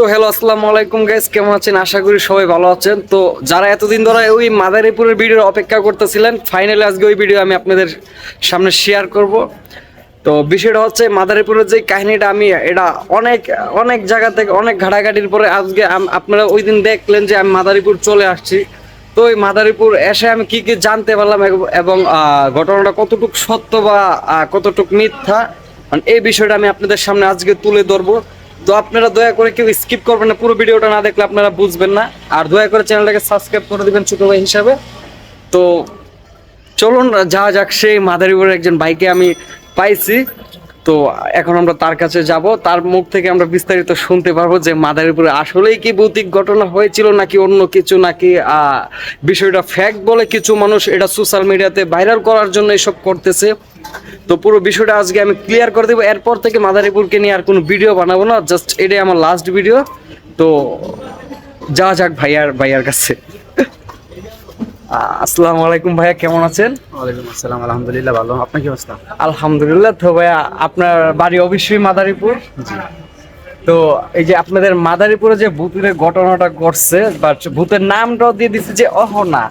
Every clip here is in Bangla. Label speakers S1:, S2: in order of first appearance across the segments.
S1: তো হ্যালো, আসসালামু আলাইকুম গাইস কেমন আছেন? আশা করি সবাই ভালো আছেন। তো যারা এতদিন ধরে ওই মাদারীপুরের ভিডিওর অপেক্ষা করতেছিলেন ফাইনালি আজকে ওই ভিডিও আমি আপনাদের সামনে শেয়ার করব। তো বিষয়টা হচ্ছে মাদারীপুরের যে কাহিনীটা আমি, এটা অনেক অনেক জায়গা থেকে অনেক ঘাটাঘাটির পরে আজকে আপনারা ওই দিন দেখলেন যে আমি মাদারীপুর চলে আসছি। তো ওই মাদারীপুর এসে আমি কি কি জানতে পারলাম এবং- ঘটনাটা কতটুকু সত্য বা কতটুকু মিথ্যা মানে এই বিষয়টা আমি আপনাদের সামনে আজকে তুলে ধরবো। তো আপনারা দয়া করে কেউ স্কিপ করবেন না, পুরো ভিডিওটা না দেখলে আপনারা বুঝবেন না। আর দয়া করে চ্যানেলটাকে সাবস্ক্রাইব করে দিবেন ছোট ভাই হিসাবে। তো চলুন, যা যাক, সেই মাদারীপুরের একজন ভাইকে আমি পাইছি। তো এখন আমরা তার কাছে যাব। তার মুখ থেকে আমরা বিস্তারিত শুনতে পারব যে মাদারীপুরে আসলেই কি ভৌতিক ঘটনা হয়েছিল নাকি অন্য কিছু, নাকি বিষয়টা ফ্যাক্ট বলে কিছু মানুষ এটা সোশ্যাল মিডিয়াতে ভাইরাল করার জন্য এসব করতেছে। তো পুরো বিষয়টা আজকে আমি ক্লিয়ার করে দেবো। এরপর থেকে মাদারীপুরকে নিয়ে আর কোনো ভিডিও বানাবো না জাস্ট এটাই আমার লাস্ট ভিডিও তো যা যাক ভাইয়ার ভাইয়ার কাছে। আসসালামু আলাইকুম ভাইয়া কেমন আছেন?
S2: ওয়ালাইকুম আসসালাম আলহামদুলিল্লাহ ভালো। আপনার কি অবস্থা?
S1: আলহামদুলিল্লাহ তো ভাইয়া আপনার বাড়ি অবশ্যই মাদারীপুর।
S2: জি।
S1: তো এই যে আপনাদের মাদারীপুরে যে ভূতের ঘটনাটা ঘটছে বা ভূতের নামটাও দিয়ে দিচ্ছে যে অহনা।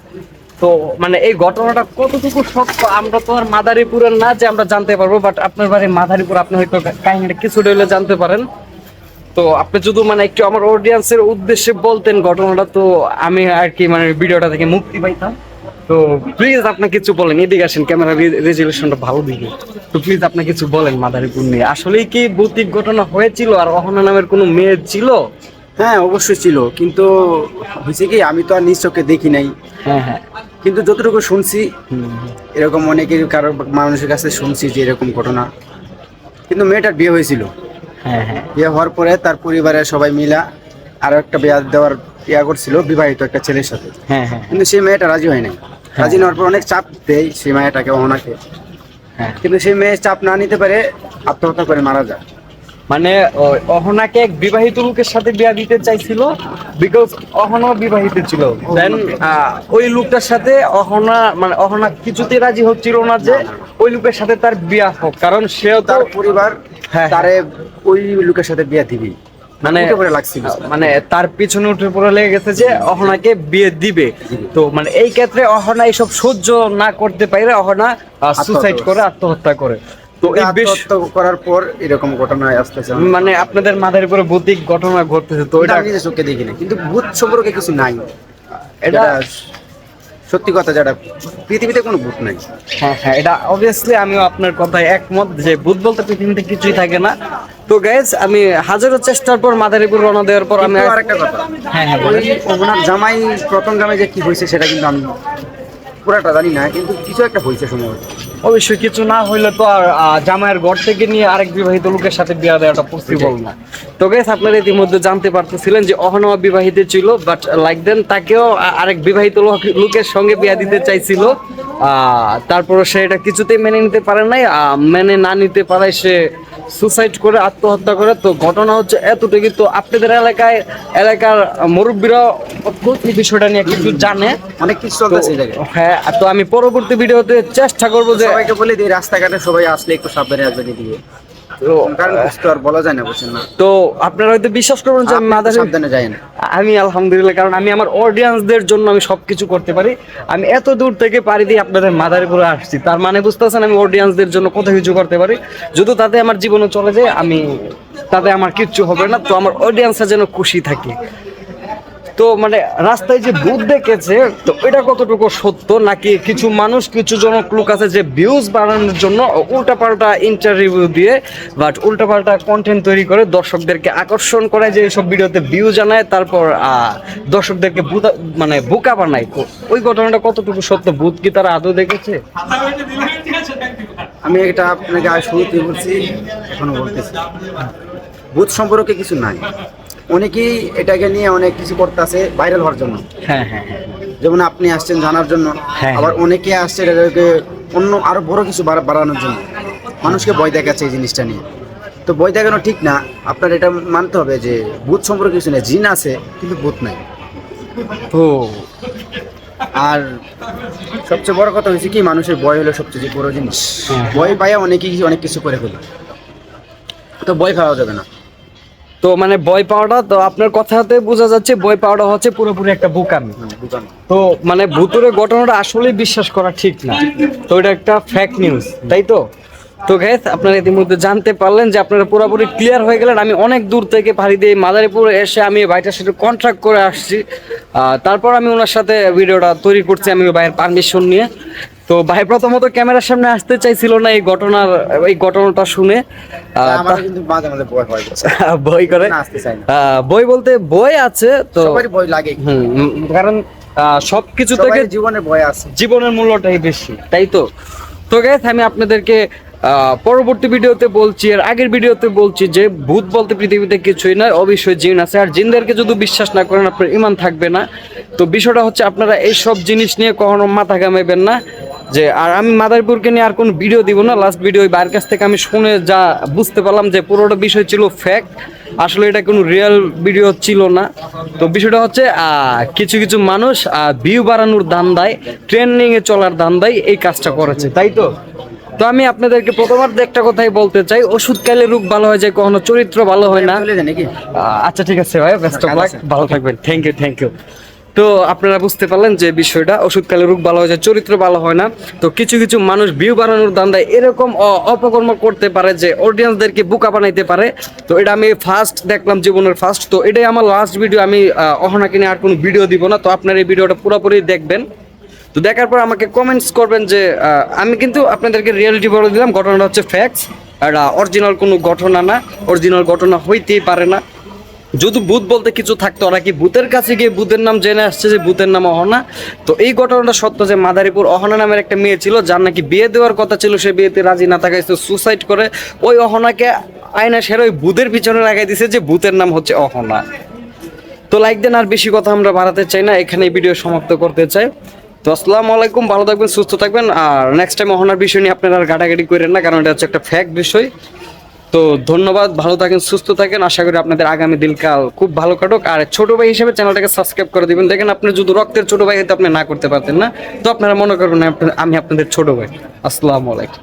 S1: তো মানে এই ঘটনাটা কতটুকু সত্য আমরা তো আর মাদারীপুরের না যে আমরা জানতে পারব বাট আপনার বাড়ি মাদারীপুর আপনি হয়তো কাহিনীটা কিছুটা হলে জানতে পারেন। তো আপনি যদি মানে একটু আমার অডিয়েন্সের উদ্দেশ্যে বলতেন ঘটনাটা তো আমি আর কি মানে ভিডিওটা থেকে মুক্তি পাইতাম। তো প্লিজ আপনি কিছু বলেন এদিকে আসেন ক্যামেরা রেজুলেশনটা ভালো দিকে। তো প্লিজ আপনি কিছু বলেন মাদারীপুর নিয়ে। আসলেই কি ভৌতিক ঘটনা হয়েছিল আর অহনা নামের কোনো মেয়ে ছিল?
S2: হ্যাঁ অবশ্যই ছিল। কিন্তু হয়েছে কি আমি তো আর নিজ চোখে দেখি নাই।
S1: হ্যাঁ হ্যাঁ।
S2: কিন্তু যতটুকু শুনছি এরকম অনেকের কারও মানুষের কাছে শুনছি যে এরকম ঘটনা। কিন্তু মেয়েটার বিয়ে হয়েছিল।
S1: হ্যাঁ হ্যাঁ।
S2: বিয়ে হওয়ার পরে তার পরিবারের সবাই মিলা আরও একটা বিয়ে দেওয়ার ইয়া করছিল বিবাহিত একটা ছেলের সাথে।
S1: হ্যাঁ হ্যাঁ।
S2: কিন্তু সেই মেয়েটা রাজি হয় নাই। রাজি নেওয়ার পর অনেক চাপ দেয় সেই মেয়েটাকে ওনাকে
S1: হ্যাঁ।
S2: কিন্তু সেই মেয়ে চাপ না নিতে পারে আত্মহত্যা করে মারা যায়।
S1: মানে অহনাকে এক বিবাহিত লোকের সাথে বিয়া দিতে চাইছিল বিকজ অহনা বিবাহিত ছিল। দেন ওই লোকটার সাথে অহনা মানে অহনা কিছুতেই রাজি হচ্ছিল না যে ওই লোকের সাথে তার বিয়া হোক কারণ সেও
S2: তার পরিবার
S1: হ্যাঁ।
S2: তারে ওই লোকের সাথে বিয়ে দিবি।
S1: মানে মানে তার পিছনে উঠে পড়ে লেগে গেছে যে অহনাকে বিয়ে দিবে। তো মানে এই ক্ষেত্রে অহনা এইসব সহ্য না করতে পারে অহনা সুসাইড করে আত্মহত্যা করে। তো
S2: আত্মহত্যা করার পর এরকম আসতেছে।
S1: মানে আপনাদের মাথার উপরে ভৌতিক ঘটনা ঘটতেছে তো
S2: এটা আমি চোখে দেখি না কিন্তু ভূত সম্পর্কে কিছু নাই।
S1: এটা
S2: সত্যি কথা যেটা পৃথিবীতে কোনো ভূত নাই।
S1: হ্যাঁ হ্যাঁ এটা অবভিয়াসলি আমিও আপনার কথায় একমত যে ভূত বলতে পৃথিবীতে কিছুই থাকে না। তো গাইজ আমি হাজারো চেষ্টার পর মাদারীপুর রওনা দেওয়ার পর আমি
S2: আরেকটা কথা।
S1: হ্যাঁ হ্যাঁ
S2: ওনার জামাই প্রথম জামাই যে কি হয়েছে সেটা কিন্তু আমি পুরাটা জানি না কিন্তু কিছু একটা হয়েছে সম্ভবত
S1: অবশ্যই কিছু না হইলে তো আর জামাইয়ের ঘর থেকে নিয়ে আরেক বিবাহিত লোকের সাথে বিয়া দেওয়াটা পসিবল না। তো গাইস আপনারা ইতিমধ্যে জানতে পারতেছিলেন যে অহনমা বিবাহিত ছিল বাট লাইক দেন তাকেও আরেক বিবাহিত লোকের সঙ্গে বিয়া দিতে চাইছিল। তারপরে সে এটা কিছুতেই মেনে নিতে পারে নাই মেনে না নিতে পারায় সে সুসাইড করে আত্মহত্যা করে। তো ঘটনা হচ্ছে এতটা কিন্তু আপনাদের এলাকায় এলাকার মুরব্বীরা এই বিষয়টা নিয়ে কিছু জানে।
S2: অনেক কিছু চলতেছে
S1: হ্যাঁ তো আমি পরবর্তী ভিডিওতে চেষ্টা করব যে
S2: সবাইকে বলে দিই রাস্তাঘাটে সবাই আসলে একটু সাবধানে আসবেন এদিকে।
S1: তো আপনারা হয়তো বিশ্বাস করবেন যে মাদার আমি আলহামদুলিল্লাহ কারণ আমি আমার অডিয়েন্সদের জন্য আমি সবকিছু করতে পারি। আমি এত দূর থেকে পারি দিয়ে আপনাদের মাদারীপুরে আসছি। তার মানে বুঝতেছেন আমি অডিয়েন্সদের জন্য কত কিছু করতে পারি। যদি তাতে আমার জীবনে চলে যায় আমি তাতে আমার কিচ্ছু হবে না। তো আমার অডিয়েন্সরা যেন খুশি থাকে। তো মানে রাস্তায় যে ভূত দেখেছে, তো এটা কতটুকু সত্য? নাকি কিছু মানুষ, কিছু জনক লোক আছে যে ভিউজ বাড়ানোর জন্য উল্টাপাল্টা ইন্টারভিউ দিয়ে বাট উল্টাপাল্টা কন্টেন্ট তৈরি করে দর্শকদেরকে আকর্ষণ করে যে এইসব ভিডিওতে ভিউ জানায়, তারপর দর্শকদেরকে মানে বোকা বানায়। ওই ঘটনাটা কতটুকু সত্য? ভূত কি তারা আদৌ দেখেছে?
S2: আমি এটা আপনাকে শুরুতে বলছি, এখনও বলতেছি ভূত সম্পর্কে কিছু নাই। অনেকেই এটাকে নিয়ে অনেক কিছু করতেছে ভাইরাল হওয়ার জন্য।
S1: হ্যাঁ হ্যাঁ হ্যাঁ।
S2: যেমন আপনি আসছেন জানার জন্য
S1: হ্যাঁ।
S2: আবার অনেকে আসছে এটাকে অন্য আরও বড় কিছু বাড়া- বাড়ানোর জন্য। মানুষকে ভয় দেখাচ্ছে এই জিনিসটা নিয়ে। তো বই দেখানো ঠিক না। আপনার এটা মানতে হবে যে ভূত সম্পর্কে কিছু নেই। জিন আছে কিন্তু ভূত নাই।
S1: ও।
S2: আর সবচেয়ে বড় কথা হয়েছে কি মানুষের ভয় হলো সবচেয়ে বড় জিনিস।
S1: হ্যাঁ।
S2: ভয় পাইয়া অনেকেই অনেক কিছু করে ফেলে। তো বই খাওয়া যাবে না।
S1: তো মানে বই পাওয়াটা তো আপনার কথাতে বোঝা যাচ্ছে বই পাওয়াটা হচ্ছে পুরোপুরি একটা বোকামি। তো মানে ভুতুরে ঘটনাটা আসলেই বিশ্বাস করা ঠিক না। তো এটা একটা ফ্যাক নিউজ তাই তো? তো গ্যাস আপনারা ইতিমধ্যে জানতে পারলেন যে আপনারা পুরোপুরি ক্লিয়ার হয়ে গেলেন। আমি অনেক দূর থেকে পাড়ি দিয়ে মাদারীপুর এসে আমি ভাইটার সাথে কন্ট্রাক্ট করে আসছি। তারপর আমি ওনার সাথে ভিডিওটা তৈরি করছি আমি ভাইয়ের পারমিশন নিয়ে। তো ভাই প্রথমত ক্যামেরার সামনে আসতে চাইছিল না এই ঘটনার এই ঘটনাটা শুনে। বই করে? বই বলতে বই আছে তো
S2: ভয় লাগে।
S1: কারণ সব কিছু থেকে
S2: জীবনে ভয় আছে।
S1: জীবনের মূল্যটাই বেশি তাই তো? তো গ্যাস আমি আপনাদেরকে আহ, পরবর্তী ভিডিওতে বলছি আর আগের ভিডিওতে বলছি যে ভূত বলতে পৃথিবীতে কিছুই নয় অবশ্যই জিন আছে। আর জিনদেরকে যদি বিশ্বাস না করেন আপনার ইমান থাকবে না। তো বিষয়টা হচ্ছে আপনারা এইসব জিনিস নিয়ে কখনো মাথা ঘামাইবেন না। যে আর আমি মাদারীপুরকে নিয়ে আর কোনো ভিডিও দিব না। লাস্ট ভিডিও ওই বাইরের কাছ থেকে আমি শুনে যা বুঝতে পারলাম যে পুরোটা বিষয় ছিল ফ্যাক্ট আসলে এটা কোনো রিয়েল ভিডিও ছিল না। তো বিষয়টা হচ্ছে কিছু কিছু মানুষ ভিউ বাড়ানোর ধান্দায় ট্রেন্ডিং এ চলার ধান্দায় এই কাজটা করেছে। তাই তো? তো আমি আপনাদেরকে প্রথমবার একটা কথাই বলতে চাই ওষুধ খাইলে রোগ ভালো হয়ে যায় কখনো চরিত্র ভালো হয় না।
S2: নাকি?
S1: আচ্ছা ঠিক আছে ভাই
S2: আছে।
S1: ভালো থাকবেন। থ্যাংক ইউ থ্যাংক ইউ তো আপনারা বুঝতে পারলেন যে বিষয়টা, ওষুধকালে রোগ ভালো হয়ে যায় চরিত্র ভালো হয় না। তো কিছু কিছু মানুষ ভিউ বাড়ানোর দান্দায় এরকম অপকর্ম করতে পারে যে অডিয়েন্সদেরকে বোকা বানাইতে পারে। তো এটা আমি ফার্স্ট দেখলাম জীবনের ফার্স্ট তো এটাই আমার লাস্ট ভিডিও আমি অহনাকে নিয়ে আর কোনো ভিডিও দিব না। তো আপনার এই ভিডিওটা পুরোপুরি দেখবেন। তো দেখার পর আমাকে কমেন্টস করবেন যে আমি কিন্তু আপনাদেরকে রিয়েলিটি বলে দিলাম, ঘটনাটা হচ্ছে ফ্যাক্টস এটা অরিজিনাল কোনো ঘটনা না। অরিজিনাল ঘটনা হইতেই পারে না। যদি ভূত বলতে কিছু থাকতো, ওরা কি ভূতের কাছে গিয়ে ভূতের নাম জেনে আসছে যে ভূতের নাম অহনা? তো এই ঘটনাটা সত্য যে মাদারীপুর অহনা নামের একটা মেয়ে ছিল, যার নাকি বিয়ে দেওয়ার কথা ছিল, সে বিয়েতে রাজি না থাকায় সুসাইড করে। ওই অহনাকে আয়না সেরে ওই ভূতের পিছনে লাগাই দিছে যে ভূতের নাম হচ্ছে অহনা। তো লাইক দেন, আর বেশি কথা আমরা বাড়াতে চাই না, এখানে ভিডিও সমাপ্ত করতে চাই। তো আসসালামু আলাইকুম, ভালো থাকবেন, সুস্থ থাকবেন, আর নেক্সট টাইম অহনার বিষয় নিয়ে আপনারা আর গাটাগাটি করেন না, কারণ এটা হচ্ছে একটা ফ্যাক্ট বিষয়। তো ধন্যবাদ, ভালো থাকেন, সুস্থ থাকেন। আশা করি আপনাদের আগামী দিনকাল খুব ভালো কাটুক। আর ছোট ভাই হিসেবে চ্যানেলটাকে সাবস্ক্রাইব করে দিবেন। দেখেন আপনি যদি রক্তের ছোট ভাই হয়তো আপনি না করতে পারতেন না। তো আপনারা মনে করবেন আমি আপনাদের ছোট ভাই। আসসালামু আলাইকুম।